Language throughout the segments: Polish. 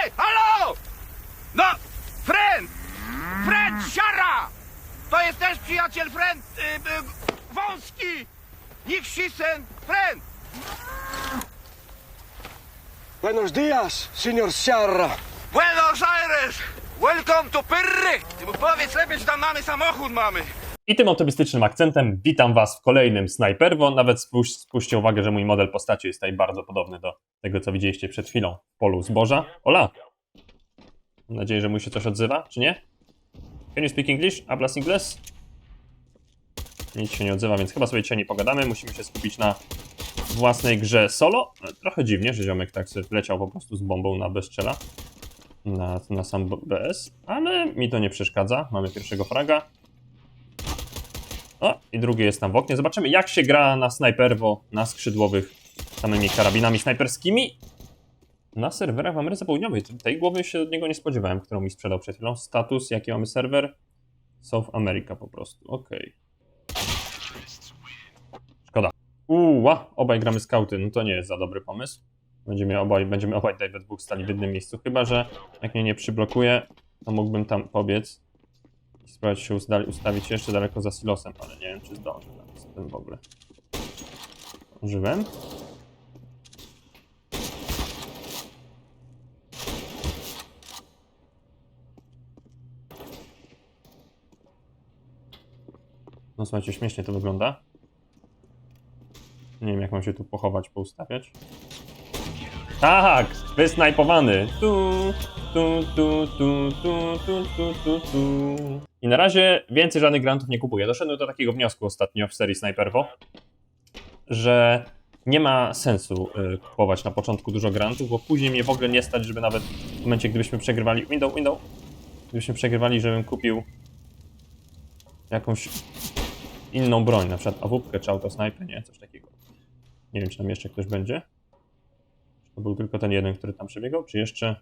Hej, halo! No, friend! Friend Siara! To jest też przyjaciel friend y, y, wąski! Niech Sisen, friend! Buenos días, señor Sierra. Buenos Aires! Welcome to Pyrry! Powiedz lepiej, że tam mamy samochód mamy. I tym optymistycznym akcentem witam Was w kolejnym Snajperwo. Nawet spójrz, spójrzcie uwagę, że mój model postaci jest tutaj bardzo podobny do tego, co widzieliście przed chwilą w polu zboża. Ola! Mam nadzieję, że mój się coś odzywa, czy nie? Can you speak English? Hablas Ingles? Nic się nie odzywa, więc chyba sobie dzisiaj nie pogadamy. Musimy się skupić na własnej grze solo. Trochę dziwnie, że ziomek tak sobie leciał po prostu z bombą na bezczela. Na, na sam BS, ale mi to nie przeszkadza. Mamy pierwszego fraga. O, i drugi jest tam w oknie. Zobaczymy, jak się gra na snajperwo, na skrzydłowych, samymi karabinami snajperskimi. Na serwerach w Ameryce Południowej. Tej głowy się od niego nie spodziewałem, którą mi sprzedał przed chwilą. Status, jaki mamy serwer? South America po prostu, okej. Szkoda. Uła, obaj gramy skauty, no to nie jest za dobry pomysł. Będziemy obaj, będziemy obaj we dwóch stali w jednym miejscu, chyba że jak mnie nie przyblokuje, to mógłbym tam pobiec spróbować się usta- ustawić jeszcze daleko za silosem, ale nie wiem czy zdążę z tym w ogóle. Użyłem? No słuchajcie, śmiesznie to wygląda. Nie wiem jak mam się tu pochować, poustawiać. Tak! Wysnajpowany! Tu, tu, tu, tu, tu, tu, tu, tu, tu. I na razie więcej żadnych grantów nie kupuję. Doszedłem do takiego wniosku ostatnio w serii Sniperwo, że nie ma sensu y, kupować na początku dużo grantów, bo później mnie w ogóle nie stać, żeby nawet w momencie, gdybyśmy przegrywali... Window, window! Gdybyśmy przegrywali, żebym kupił jakąś inną broń, na przykład AWP czy autosniper, nie? Coś takiego. Nie wiem, czy tam jeszcze ktoś będzie. To był tylko ten jeden, który tam przebiegał, czy jeszcze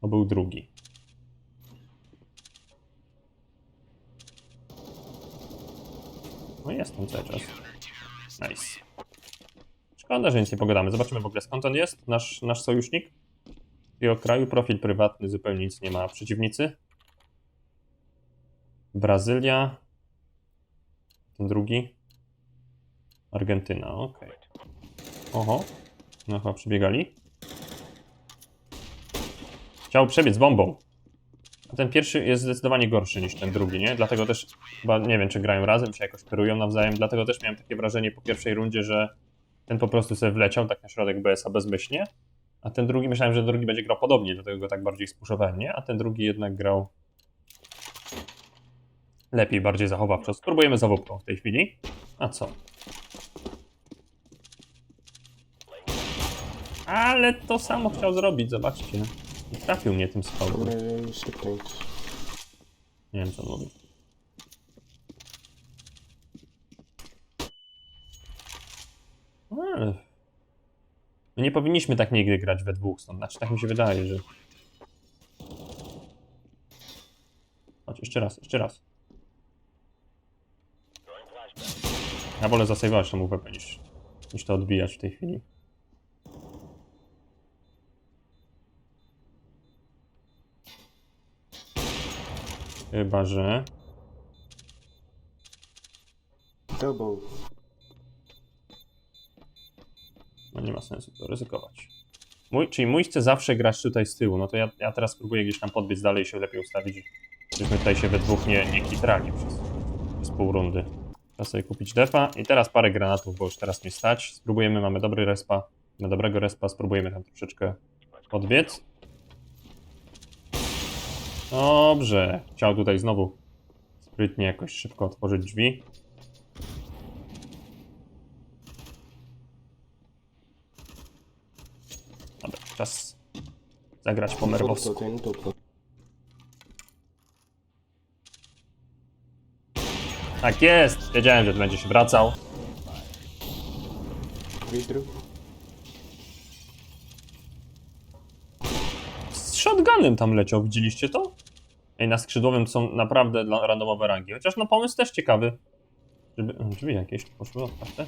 to był drugi? No jest tam cały czas. Nice. Szkoda, że nic nie pogadamy. Zobaczymy w ogóle skąd on jest, nasz, nasz sojusznik. Jego kraju, profil prywatny, zupełnie nic nie ma przeciwnicy. Brazylia. Ten drugi. Argentyna, okej. Oho. No chyba przebiegali. Chciał przebiec bombą. A ten pierwszy jest zdecydowanie gorszy niż ten drugi, nie? Dlatego też chyba nie wiem, czy grają razem, czy jakoś kierują nawzajem. Dlatego też miałem takie wrażenie po pierwszej rundzie, że ten po prostu sobie wleciał tak na środek BS-a bezmyślnie. A ten drugi, myślałem, że drugi będzie grał podobnie, dlatego go tak bardziej spuszowałem, nie? A ten drugi jednak grał lepiej, bardziej zachowawczo. Spróbujemy zawódką w tej chwili. A co? Ale to samo chciał zrobić, zobaczcie. I trafił mnie tym skokiem. Dobra. Nie wiem, co on mówi. No, ale... My nie powinniśmy tak nigdy grać we dwóch stąd. Znaczy, tak mi się wydaje, że... Chodź, jeszcze raz, jeszcze raz. Ja wolę zasejwować tą UWP niż, niż to odbijać w tej chwili. Chyba, że... Double. No nie ma sensu to ryzykować. Mój, czyli mój chce zawsze grać tutaj z tyłu, no to ja, ja teraz spróbuję gdzieś tam podbiec dalej i się lepiej ustawić, żebyśmy tutaj się we dwóch nie, nie kitrali przez, przez pół rundy. Trzeba sobie kupić defa i teraz parę granatów, bo już teraz nie stać. Spróbujemy, mamy dobry respa, na dobrego respa, spróbujemy tam troszeczkę podbiec. Dobrze, chciał tutaj znowu sprytnie jakoś szybko otworzyć drzwi. Dobra, czas zagrać po merwowsku. Tak jest! Wiedziałem, że będzie się wracał. Z shotgunem tam leciał, widzieliście to? Na skrzydłowym są naprawdę dla- randomowe rangi. Chociaż no pomysł też ciekawy. Żeby... Drzwi jakieś poszły otwarte.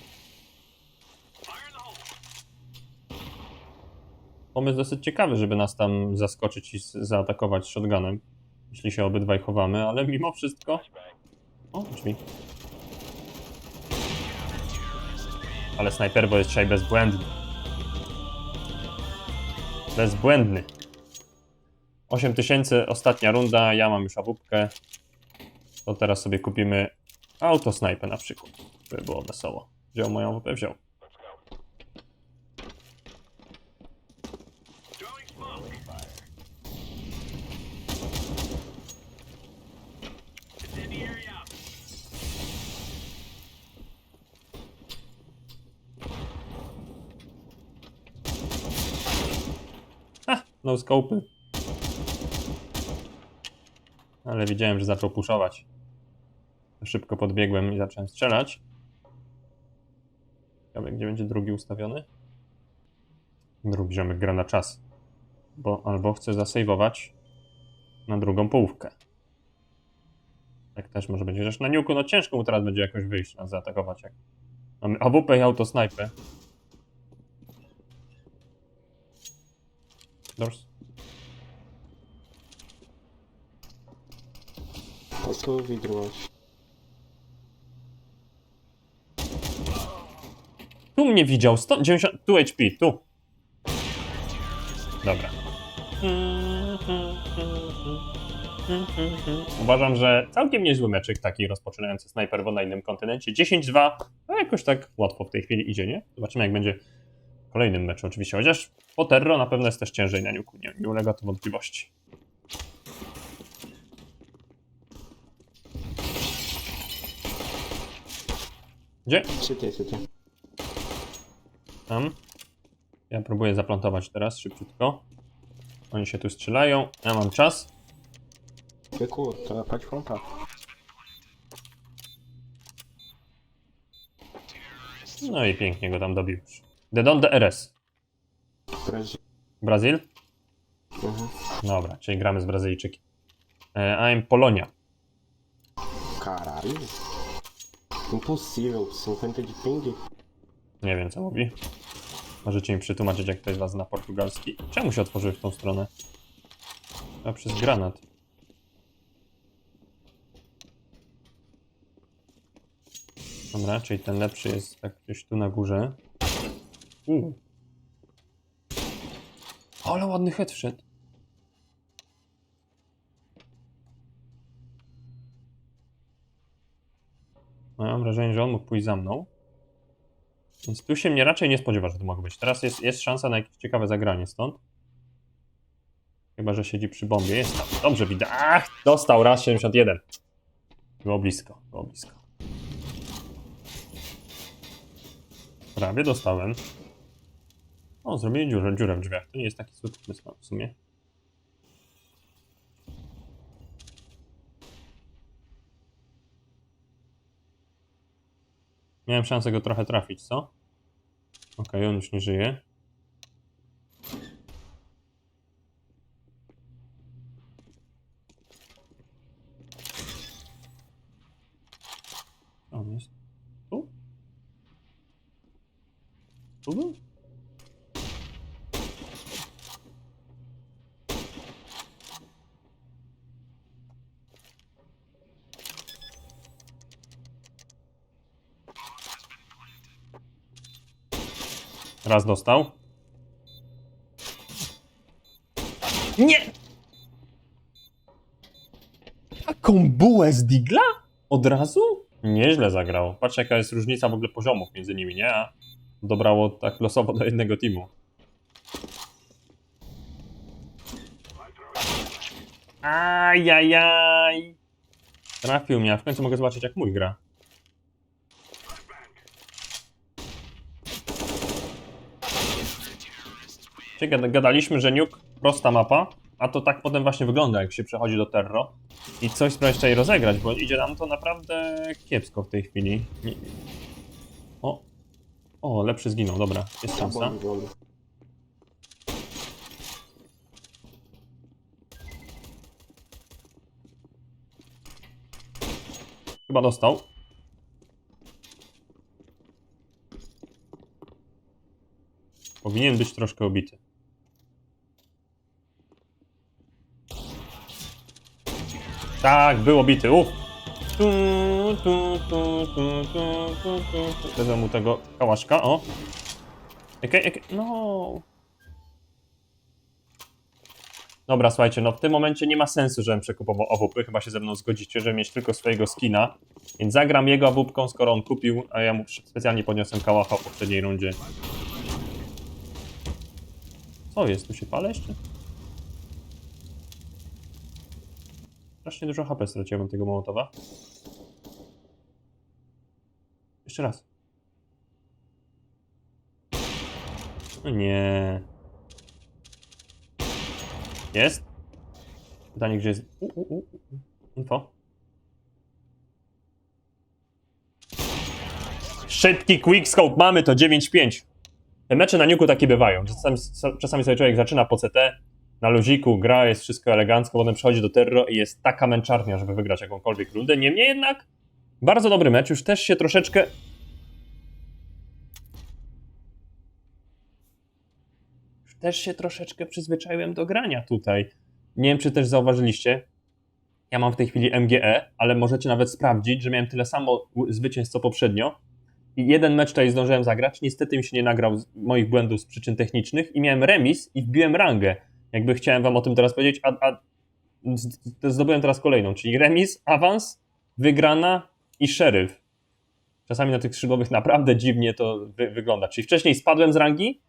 pomysł dosyć ciekawy, żeby nas tam zaskoczyć i zaatakować shotgunem, jeśli się obydwaj chowamy, ale mimo wszystko... O, drzwi. Ale snajperbo jest dzisiaj bezbłędny. Bezbłędny. 8000, ostatnia runda, ja mam już awupkę. To teraz sobie kupimy autosnajpę na przykład, żeby było wesoło. Wziął moją awupę, wziął. No scopy. Ale widziałem, że zaczął puszować. Szybko podbiegłem i zacząłem strzelać. Ciekawe, gdzie będzie drugi ustawiony? Drugi ziomek gra na czas. Bo albo chce zasejwować na drugą połówkę. Tak też może być. Chociaż na niuku, no ciężko mu teraz będzie jakoś wyjść, nas zaatakować. Jak mamy AWP i autosnajpę. Doors. A tu. Tu mnie widział, 100, 90, tu HP, tu. Dobra. Uważam, że całkiem niezły meczyk taki rozpoczynający snajperwo na innym kontynencie. 10-2, no jakoś tak łatwo w tej chwili idzie, nie? Zobaczymy jak będzie w kolejnym meczu oczywiście, chociaż po Terro na pewno jest też ciężej na niuku, nie, nie ulega to wątpliwości. Gdzie? City, city. Tam. Ja próbuję zaplantować teraz szybciutko. Oni się tu strzelają. Ja mam czas. Ty kurta, pać fronta. No i pięknie go tam dobił już. Dedon DRS. Brezi. Brazil? Mhm. Dobra, czyli gramy z Brazylijczykiem. E, I'm Polonia. Caralho. Impossível, 50 de ping. Nie wiem co mówi. Możecie mi przetłumaczyć jak ktoś was zna portugalski. Czemu się otworzyły w tą stronę? A przez granat. Dobra, czyli ten lepszy jest tak gdzieś tu na górze. U. Ale ładny head wszedł. Mam wrażenie, że on mógł pójść za mną. Więc tu się mnie raczej nie spodziewa, że to mogło być. Teraz jest, jest szansa na jakieś ciekawe zagranie stąd. Chyba, że siedzi przy bombie. Jest tam. Dobrze widać. Ach, dostał raz 71. Było blisko, było blisko. Prawie dostałem. O, zrobili dziurę, dziurę w drzwiach. To nie jest taki zły pomysł w sumie. Miałem szansę go trochę trafić, co? Okej, on już nie żyje. On jest tu? Tu był? Raz dostał. Nie! Taką bułę z Digla? Od razu? Nieźle zagrał. Patrz jaka jest różnica w ogóle poziomów między nimi, nie? A dobrało tak losowo do jednego teamu. Ajajaj! Trafił mnie, a w końcu mogę zobaczyć jak mój gra. Gada- gadaliśmy, że Nuke prosta mapa, a to tak potem właśnie wygląda, jak się przechodzi do Terro. I coś spróbować tutaj rozegrać, bo idzie nam to naprawdę kiepsko w tej chwili. Nie- O, o, lepszy zginął, dobra, jest szansa. Chyba dostał. Powinien być troszkę obity. Tak, było bity, uff. Wezmę mu tego kałaszka, o. Okej, okej, no. Dobra, słuchajcie, no w tym momencie nie ma sensu, żebym przekupował AWP, chyba się ze mną zgodzicie, żeby mieć tylko swojego skina, więc zagram jego AWP, skoro on kupił, a ja mu specjalnie podniosłem kałacha w poprzedniej rundzie. Co jest? Tu się palę jeszcze? Strasznie dużo HP straciłem tego Mołotowa. Jeszcze raz. No nie. Jest? Pytanie, gdzie jest... U, u, u. Info. Szybki quickscope, mamy to 9-5. Te mecze na niuku takie bywają. Czasami, czasami sobie człowiek zaczyna po CT, na luziku, gra, jest wszystko elegancko, potem przechodzi do terro i jest taka męczarnia, żeby wygrać jakąkolwiek rundę. Niemniej jednak, bardzo dobry mecz, już też się troszeczkę... Już też się troszeczkę przyzwyczaiłem do grania tutaj. Nie wiem, czy też zauważyliście, ja mam w tej chwili MGE, ale możecie nawet sprawdzić, że miałem tyle samo zwycięstw co poprzednio. I jeden mecz tutaj zdążyłem zagrać. Niestety mi się nie nagrał moich błędów z przyczyn technicznych i miałem remis i wbiłem rangę. Jakby chciałem wam o tym teraz powiedzieć, a, a zdobyłem teraz kolejną, czyli remis, awans, wygrana i szeryf. Czasami na tych skrzydłowych naprawdę dziwnie to wy, wygląda. Czyli wcześniej spadłem z rangi,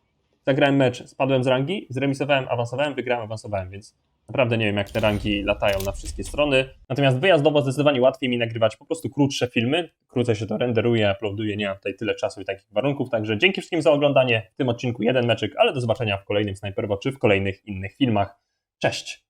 zagrałem mecz, spadłem z rangi, zremisowałem, awansowałem, wygrałem, awansowałem, więc naprawdę nie wiem, jak te rangi latają na wszystkie strony. Natomiast wyjazdowo zdecydowanie łatwiej mi nagrywać po prostu krótsze filmy. Krócej się to renderuje, uploaduje, nie mam tutaj tyle czasu i takich warunków. Także dzięki wszystkim za oglądanie. W tym odcinku jeden meczyk, ale do zobaczenia w kolejnym Sniper czy w kolejnych innych filmach. Cześć!